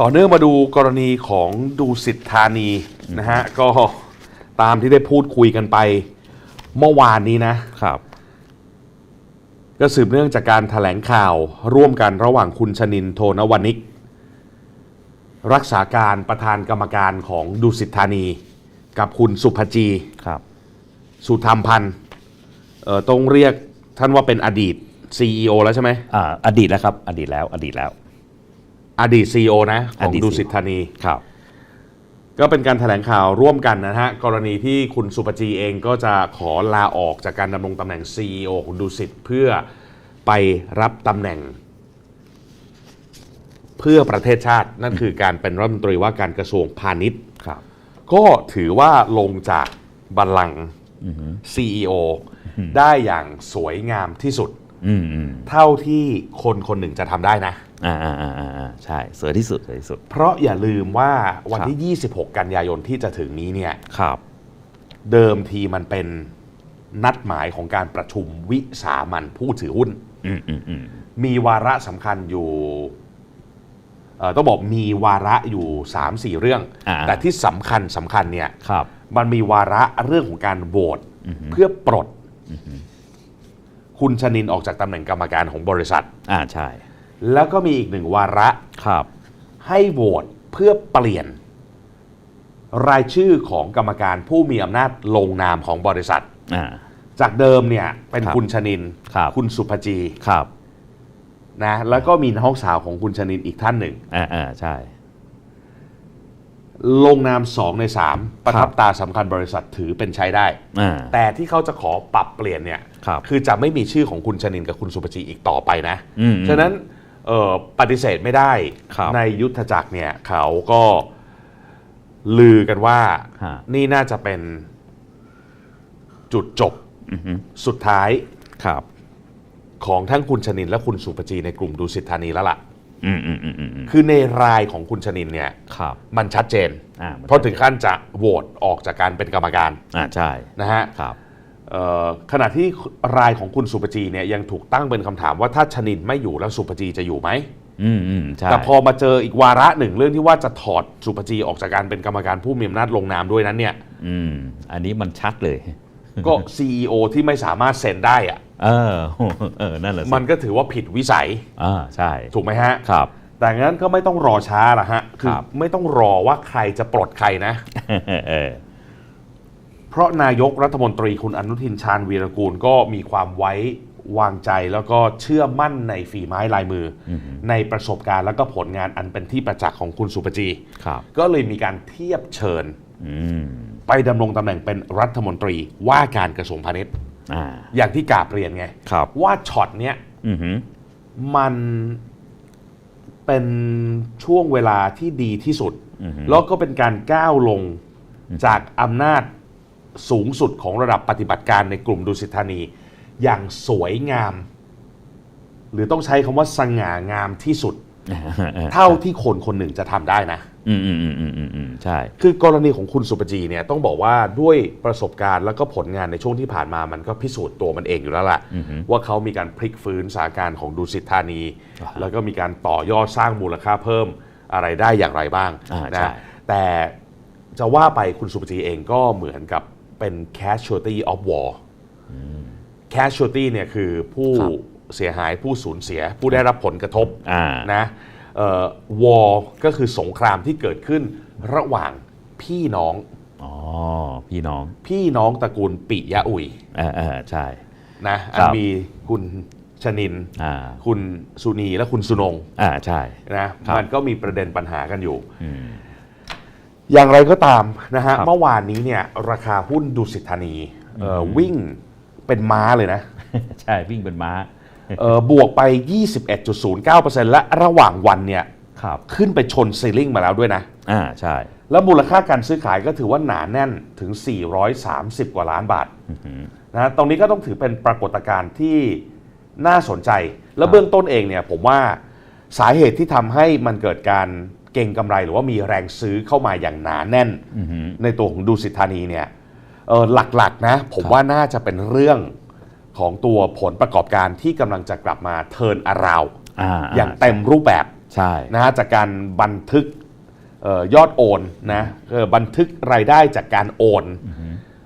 ต่อเนื่องมาดูกรณีของดูสิทธานีนะฮะก็ตามที่ได้พูดคุยกันไป เมื่อวานนี้นะครับ ก็สืบเนื่องจากการถแถลงข่าวร่วมกันระหว่างคุณชนินโทนวนิก รักษาการประธานกรรมการของดุสิทธานี กับคุณสุภจีครับ สุธรรมพันธ์เอ่อต้องเรียกท่านว่าเป็นอดีต CEO แล้วใช่ไหม อ่าอดีตแล้วครับ อดีตแล้ว อดีตแล้ว อดีต CEO นะ ของอดีตดุสิทธานีครับ ก็เป็นการถแถลงข่าวร่วมกันนะฮะ กรณีที่คุณสุปจีเองก็จะขอลาออกจากการดำรงตำแหน่ง CEO ของดูสิตเพื่อไปรับตำแหน่ง เพื่อประเทศชาตินั่นคือการเป็นรัฐมนตรีว่าการกระทรวงพาณิชย์ครับ ก็ถือว่าลงจากบัลลังก์ CEO ได้อย่างสวยงามที่สุดอืมอืมเท่าที่คนคนหนึ่งจะทำได้นะ อ่าอ่าอ่าอ่าอ่าใช่สวยที่สุดสวยที่สุด เพราะอย่าลืมว่าวันครับที่ 26 กันยายนที่จะถึงนี้เนี่ย ครับ เดิมทีมันเป็นนัดหมายของการประชุมวิสามันผู้ถือหุ้น อืมอืมอืมมีวาระสำคัญอยู่เอ่อต้องบอกมีวาระอยู่ 3-4 เรื่อง อ่า แต่ที่สำคัญสำคัญเนี่ย ครับ มันมีวาระเรื่องของการโหวตเพื่อปลด คุณชนินออกจากตำแหน่งกรรมการของบริษัท อ่าใช่ แล้วก็มีอีกหนึ่งวาระครับ ให้โหวตเพื่อเปลี่ยน รายชื่อของกรรมการผู้มีอำนาจลงนามของบริษัท อ่า จากเดิมเนี่ยเป็นครับคุณชนินครับคุณสุภจีครับนะแล้วก็มีน้องสาวของคุณชนินอีกท่านหนึ่ง อ่าอ่าใช่ ลงนามสองในสามประทับตาสำคัญบริษัทถือเป็นใช้ได้ อ่า แต่ที่เขาจะขอปรับเปลี่ยนเนี่ยครับอจะไม่มีชื่อของคุณชนินกับคุณสุภจีอีกต่อไปนะ อืมอืมฉะนั้นเอ่อ ปฏิเสธไม่ได้ครับในยุทธจักรเนี่ยเขาก็ลือกันว่าฮะนี่น่าจะเป็นจุดจบอือฮึสุดท้ายครับของทั้งคุณชนินและคุณสุปจีในกลุ่มดูสิทธานีแล้วล่ะอืมอืมอืมอืมอืมคือในรายของคุณชนินเนี่ยครับมันชัดเจนอ่ามันเพราะถึงขั้นจะโหวตออกจากการเป็นกรรมการอ่าใช่นะฮะครับเอ่อ ขณะที่รายของคุณสุปจีเนี่ยยังถูกตั้งเป็นคำถามว่าถ้าชนินไม่อยู่แล้วสุปจีจะอยู่ไหมอืมอืมใช่แต่พอมาเจออีกวาระหนึ่งเรื่องที่ว่าจะถอดสุปจีออกจากการเป็นกรรมการผู้มีอำนาจลงนามด้วยนั้นเนี่ยอืมอันนี้มันชัดเลย ก็ CEO ที่ไม่สามารถเซ็นได้อะเออเออนั่นแหละสิมันก็ถือว่าผิดวิสัยอ่าใช่ ถูกไหมฮะครับแต่งั้นก็ไม่ต้องรอช้าละฮะ คือครับไม่ต้องรอว่าใครจะปลดใครนะ เออเพราะนายกรัฐมนตรีคุณอนุทินชาญวีรกูลก็มีความไว้วางใจแล้วก็เชื่อมั่นในฝีไม้ลายมืออในประสบการณ์แล้วก็ผลงานอันเป็นที่ประจักษ์ของคุณสุปจีครับ ก็เลยมีการเทียบเชิญอืมไปดำรงตำแหน่งเป็นรัฐมนตรีว่าการกระทรวงพาณิชย์อ่าอย่างที่กราบเรียนไงครับว่าช็อตเนี้ยอือหือมันเป็นช่วงเวลาที่ดีที่สุดอือฮึแล้วก็เป็นการก้าวลงจากอำนาจ สูงสุดของระดับปฏิบัติการในกลุ่มดุสิตธานี อย่างสวยงาม หรือต้องใช้คำว่าสง่างามที่สุด เท่าที่คนคนหนึ่งจะทำได้นะอืมอืมอืมอืมอืมอืมใช่ คือกรณีของคุณสุปจีเนี่ยต้องบอกว่าด้วยประสบการณ์แล้วก็ผลงานในช่วงที่ผ่านมามันก็พิสูจน์ตัวมันเองอยู่แล้วล่ะ อือฮึ ว่าเขามีการพลิกฟื้นสถานการณ์ของดุสิตธานีอ่าฮะแล้วก็มีการต่อยอดสร้างมูลค่าเพิ่มอะไรได้อย่างไรบ้างอ่าใช่ นะแต่จะว่าไปคุณสุปจีเองก็เหมือนกับ เป็น casualty of war casualty เนี่ยคือผู้เสียหายผู้สูญเสีย ผู้ได้รับผลกระทบอ่านะเอ่อ war ก็คือสงครามที่เกิดขึ้นระหว่างพี่น้องอ๋อพี่น้อง พี่น้องตระกูลปิยะอุยเออเออใช่นะอัคนรับมีคุณชนินอ่าคุณสุนีและคุณสุนงอ่าใช่นะครับมันก็มีประเด็นปัญหากันอยู่ อืมอย่างไรก็ตามนะฮะครับเมื่อวานนี้เนี่ยราคาหุ้นดุสิตธานีเอ่ออวิ่งเป็นม้าเลยนะ ใช่วิ่งเป็นม้าเอ่อบวกไป 21.09%และระหว่างวันเนี่ยครับขึ้นไปชนซีลิ่งมาแล้วด้วยนะ อ่าใช่ แล้วมูลค่าการซื้อขายก็ถือว่าหนาแน่นถึง 430 กว่าล้านบาทนะตรงนี้ก็ต้องถือเป็นปรากฏการณ์ที่น่าสนใจ แล้วเบื้องต้นเองเนี่ยผมว่าสาเหตุที่ทำให้มันเกิดการ เก่งกำไรหรือว่ามีแรงซื้อเข้ามาอย่างหนาแน่นอือหือในตัวของดูสิทธานีเนี่ยเอ่อหลักๆนะผมว่าน่าจะเป็นเรื่องของตัวผลประกอบการที่กำลังจะกลับมาเทิร์นอาราวอ่าอย่างเต็มรูปแบบใช่นะฮะจากการบันทึกเออยอดโอนนะเออบันทึกรายได้จากการโอน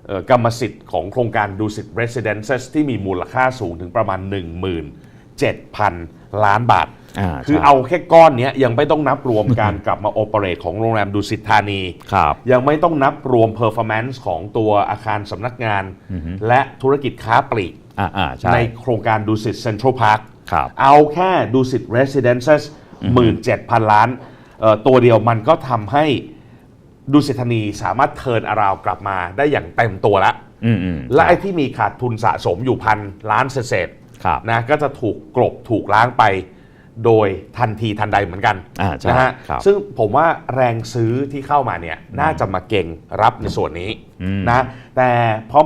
เอ่อกรรมสิทธิ์ของโครงการดูสิต Residences ที่มีมูลค่าสูงถึงประมาณ 17,000 ล้านบาท อ่าคือใช่เอาแค่ก้อนเนี้ยยังไม่ต้องนับรวมการกลับมาโอเปเรตของโรงแรมดูสิตธานี ครับ ยังไม่ต้องนับรวม performance ของตัวอาคารสำนักงานและธุรกิจค้าปลีก อ่าอ่าใช่ ในโครงการดูสิตเซ็นทรัลพาร์คครับเอาแค่ดูสิต Residences 17,000ล้านเอ่อตัวเดียวมันก็ทำให้ดูสิตธานีสามารถเทิร์นอาราวกลับมาได้อย่างเต็มตัวแล้วอืมอืมและไอ้ที่มีขาดทุนสะสมอยู่พันล้านเศษครับๆ นะก็จะถูกกลบถูกล้างไปโดยทันทีทันใดเหมือนกันอ่าใช่นะฮะครับซึ่งผมว่าแรงซื้อที่เข้ามาเนี่ยน่าจะมาเก่งรับในส่วนนี้อืมนะแต่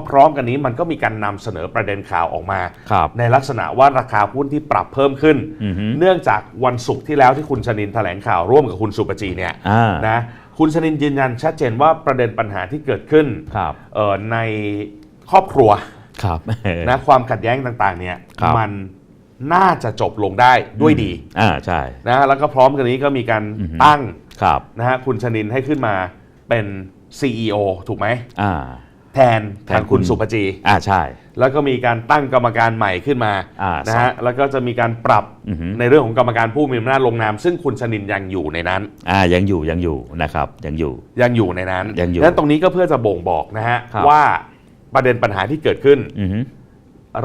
พร้อมๆกันนี้มันก็มีการนำเสนอประเด็นข่าวออกมาครับในลักษณะว่าราคาหุ้นที่ปรับเพิ่มขึ้นอือฮึเนื่องจากวันศุกร์ที่แล้วที่คุณชนินแถลงข่าวร่วมกับคุณสุปจีเนี่ยอ่านะคุณชนินยืนยันชัดเจนว่าประเด็นปัญหาที่เกิดขึ้นครับเอ่อในครอบครัว ครับนะความขัดแย้งต่างๆ เนี่ยครับมันน่าจะจบลงได้ด้วยดีอ่าใช่นะแล้วก็พร้อมกันนี้ก็มีการอือฮึตั้งครับนะฮะคุณชนินให้ขึ้นมาเป็น CEO ถูกไหมอ่าแทนทางคุณแทนคุณสุปจีอ่าใช่ แล้วก็มีการตั้งกรรมการใหม่ขึ้นมาอ่านะสอฮะงแล้วก็จะมีการปรับอือฮึในเรื่องของกรรมการผู้มีอำนาจลงนาม ซึ่งคุณชนินยังอยู่ในนั้นอ่ายังอยู่ยังอยู่นะครับยังอยู่ยังอยู่ในนั้นยังอยู่ดังนั้นตรงนี้ก็เพื่อจะบ่งบอกนะฮะครับว่า ประเด็นปัญหาที่เกิดขึ้น อือฮึ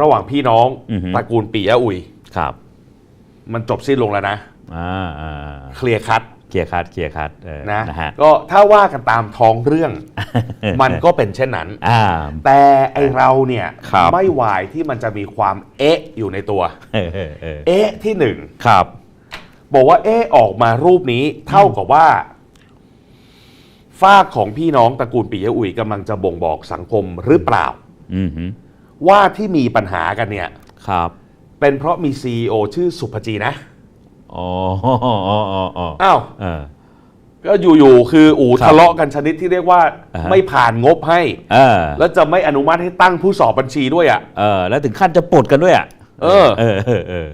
ระหว่างพี่น้องอือฮึ ตระกูลปียะอุย ครับมันจบสิ้นลงแล้วนะอ่าอ่าเคลียร์คัดเคลียร์คัดเคลียร์คัดเออนะนะฮะ ก็ถ้าว่ากันตามท้องเรื่อง มันก็เป็นเช่นนั้น อ่า แต่ไอเราเนี่ยครับ ไม่วายที่มันจะมีความเอ๊ะอยู่ในตัว เออเออเออเอ๊ะที่หนึ่งครับ บอกว่าเอ๊ะออกมารูปนี้เท่ากับว่า ฝากของพี่น้องตระกูลปียะอุยกำลังจะบ่งบอกสังคมหรือเปล่า อือฮึว่าที่มีปัญหากันเนี่ย ครับเป็นเพราะมี CEO ชื่อสุภจีนะอ๋ออ๋ออ๋ออ๋ออ้าวเออ ก็อยู่ๆคืออูครับทะเลาะกันชนิดที่เรียกว่าอ่าฮะ ไม่ผ่านงบให้ เออแล้วจะไม่อนุมัติให้ตั้งผู้สอบบัญชีด้วยอะ เออ แล้วถึงขั้นจะปลดกันด้วยอะเออ เออเออเออ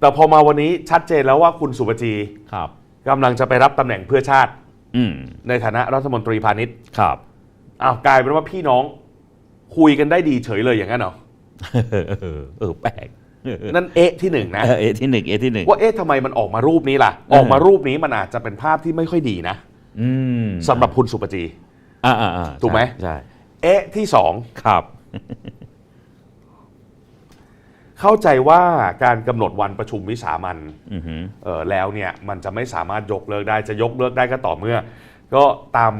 แต่พอมาวันนี้ชัดเจนแล้วว่าคุณสุภจีครับ กำลังจะไปรับตำแหน่งเพื่อชาติอืม ในฐานะรัฐมนตรีพาณิชย์ครับอ้าวกลายเป็นว่าพี่น้องคุยกันได้ดีเฉยเลยอย่างนั้นเหรอเออเออเออแปลกเออเออนั่นเอ๊ะที่หนึ่งนะเออเอที่หนึ่งเอที่หนึ่งว่าเอ๊ะทำไมมันออกมารูปนี้ล่ะเออออกมารูปนี้มันอาจจะเป็นภาพที่ไม่ค่อยดีนะอืมสำหรับคุณสุปจีอ่าอ่าอ่าถูกไหมใช่เอ๊ะที่สองครับ เข้าใจว่าการกำหนดวันประชุมวิสามันอือหือเออแล้วเนี่ยมันจะไม่สามารถยกเลิกได้จะยกเลิกได้ก็ต่อเมื่อ ก็ตาม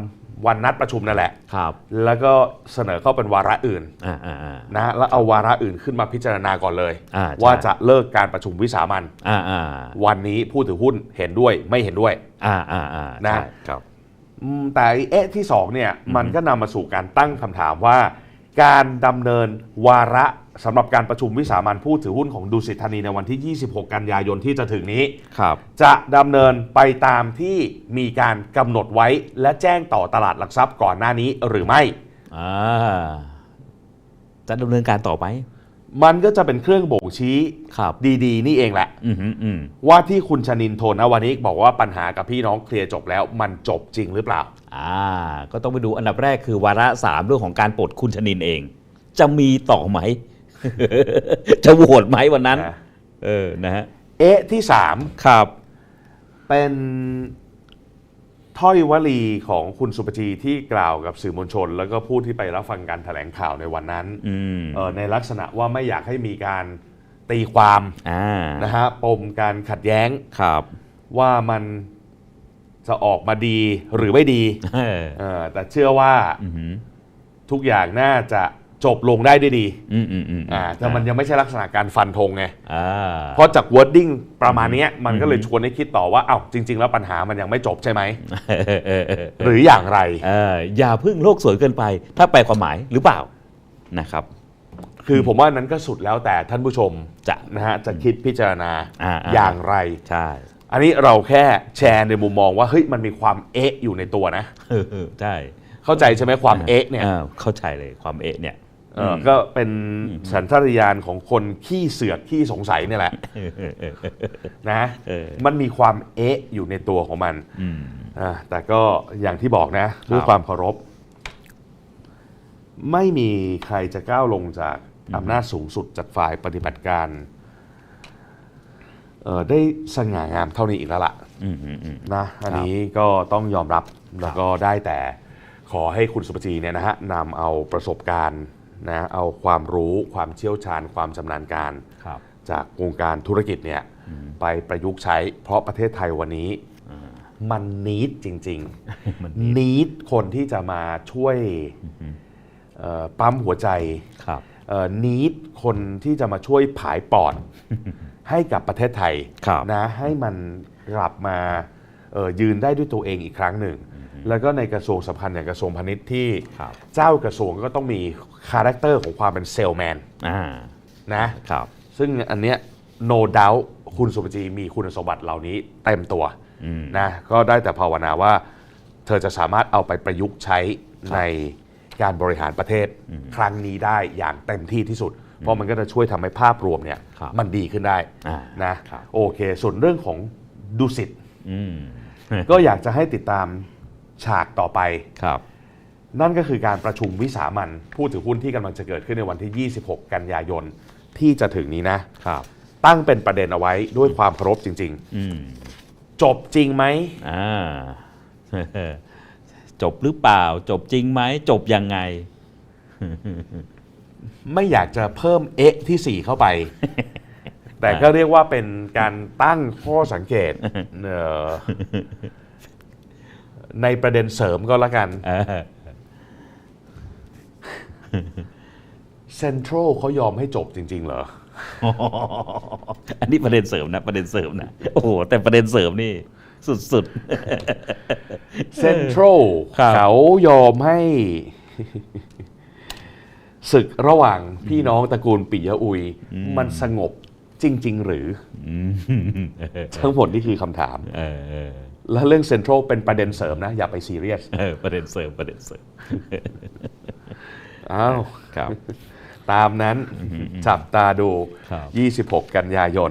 วันนัดประชุมนั่นแหละ ครับ แล้วก็เสนอเข้าเป็นวาระอื่นอ่าอ่าอ่านะแล้วเอาวาระอื่นขึ้นมาพิจารณาก่อนเลย อ่าใช่ ว่าจะเลิกการประชุมวิสามันอ่าอ่าวันนี้ผู้ถือหุ้นเห็นด้วยไม่เห็นด้วย อ่าอ่าอ่านะ ใช่ครับ อืมแต่ไอ้เอ๊ะที่สองเนี่ยมันก็นำมาสู่การตั้งคำถามว่า การดำเนินวาระสำหรับการประชุมวิสามันผู้ถือหุ้นของดูสิตธานีในวันที่ 26 กันยายนที่จะถึงนี้ ครับ จะดำเนินไปตามที่มีการกำหนดไว้และแจ้งต่อตลาดหลักทรัพย์ก่อนหน้านี้หรือไม่อ่าจะดำเนินการต่อไป มันก็จะเป็นเครื่องบ่งชี้ครับ ดีๆ นี่เองแหละ อือหืออืมว่าที่คุณชนินโทนวันนี้บอกว่าปัญหากับพี่น้องเคลียร์จบแล้ว มันจบจริงหรือเปล่า อ่า ก็ต้องไปดูอันดับแรกคือวาระสามเรื่องของการปลดคุณชนินเอง จะมีต่อไหม จะโหวตไหมวันนั้น นะ เออนะฮะ เอ๊ะที่สามครับ เป็น ถ้อยวลีของคุณสุปจีที่กล่าวกับสื่อมวลชน แล้วก็ผู้ที่ไปรับฟังการแถลงข่าวในวันนั้นอืมเอ่อในลักษณะว่าไม่อยากให้มีการตีความอ่านะฮะปมการขัดแย้งครับว่ามันจะออกมาดีหรือไม่ดีเออเออแต่เชื่อว่าอือหือทุกอย่างน่าจะ จบลงได้ด้วยดีอืมอืมอืมอ่าแต่มันยังไม่ใช่ลักษณะการฟันธงไง อ่า เพราะจาก wording ประมาณเนี้ยมันก็เลยอืมชวนให้คิดต่อว่าเอ้าจริง ๆ แล้วปัญหามันยังไม่จบใช่ไหม เออเออเออหรืออย่างไร เอออย่าพึ่งโลกสวยเกินไป ถ้าแปลความหมายหรือเปล่านะครับ คือผมว่านั้นก็สุดแล้วแต่ท่านผู้ชมจะ นะฮะจะคิดพิจารณาอ่าอ่า อย่างไร ใช่อันนี้เราแค่แชร์ในมุมมองว่าเฮ้ยมันมีความเอ๊ะอยู่ในตัวนะ เออเออใช่เข้าใจใช่ไหมความเอ๊ะเนี่ยาเข้าใจเลยความเอะเนี่ย เออก็เป็นสัญชาตญาณของคนขี้เสือกขี้สงสัยเนี่ยแหละนะเออมันมีความเอ๊ะอยู่ในตัวของมันอืมอ่าแต่ก็อย่างที่บอกนะด้วยความเคารพ ไม่มีใครจะก้าวลงจากอำนาจสูงสุดจากฝ่ายปฏิบัติการเอ่อได้สง่างามเท่านี้อีกแล้วล่ะอืมอืมอืมนะอันนี้ก็ต้องยอมรับแล้วก็ได้แต่ขอให้คุณสุปจีเนี่ยนะฮะนำเอาประสบการณ์ นะเอาความรู้ความเชี่ยวชาญความชำนาญการ ครับ จากวงการธุรกิจเนี่ยไปประยุกต์ใช้ เพราะประเทศไทยวันนี้มันนีดจริงมัน ๆนีดคนที่จะมาช่วยเอ่อปั๊มหัวใจ ครับนีดคนที่จะมาช่วยผายปอด ให้กับประเทศไทยครับ นะให้มันกลับมาเอ่อยืนได้ด้วยตัวเองอีกครั้งหนึ่ง แล้วก็ในกระทรวงสำคัญอย่างกระทรวงพาณิชย์ที่ครับเจ้ากระทรวงก็ต้องมีคาแรคเตอร์ของความเป็นเซลแมนอ่านะครับ ซึ่งอันเนี้ย no doubt คุณสุปจีมีคุณสมบัติเหล่านี้เต็มตัวอืม นะก็ได้แต่ภาวนาว่า เธอจะสามารถเอาไปประยุกต์ใช้ในการบริหารประเทศครั้งนี้ได้อย่างเต็มที่ที่สุด เพราะมันก็จะช่วยทำให้ภาพรวมเนี่ยครับมันดีขึ้นได้อ่านะ ครับ โอเค ส่วนเรื่องของดุสิต อืม ก็อยากจะให้ติดตาม ฉากต่อไป ครับ นั่นก็คือการประชุมวิสามันผู้ถือหุ้นที่กำลังจะเกิดขึ้นในวันที่ 26 กันยายนที่จะถึงนี้นะ ครับ ตั้งเป็นประเด็นเอาไว้ด้วยความเคารพจริง อืมๆ จบจริงไหม อ่า จบหรือเปล่า จบจริงไหม จบยังไง ไม่อยากจะเพิ่มเอ๊ะที่ 4 เข้าไป แต่ก็เรียกว่าเป็นการตั้งข้อสังเกตเอ่อ ในประเด็นเสริมก็แล้วกันเออเซ็นทรัลเขายอมให้จบจริง ๆ เหรอ อันนี้ประเด็นเสริมนะ ประเด็นเสริมนะ โอ้โห แต่ประเด็นเสริมนี่ สุดเซ็นทรัลครับเขายอมให้ศึกระหว่างพี่น้องตระกูลปิยะอุย มันสงบจริง ๆ หรือๆอืมทั้งหมดนี่คือคำถามเออเออ และเรื่องเซ็นทรัลเป็นประเด็นเสริมนะ อย่าไปซีเรียสเออประเด็นเสริมประเด็นเสริมอ้าวครับ ตามนั้นจับตาดูครับ26 กันยายน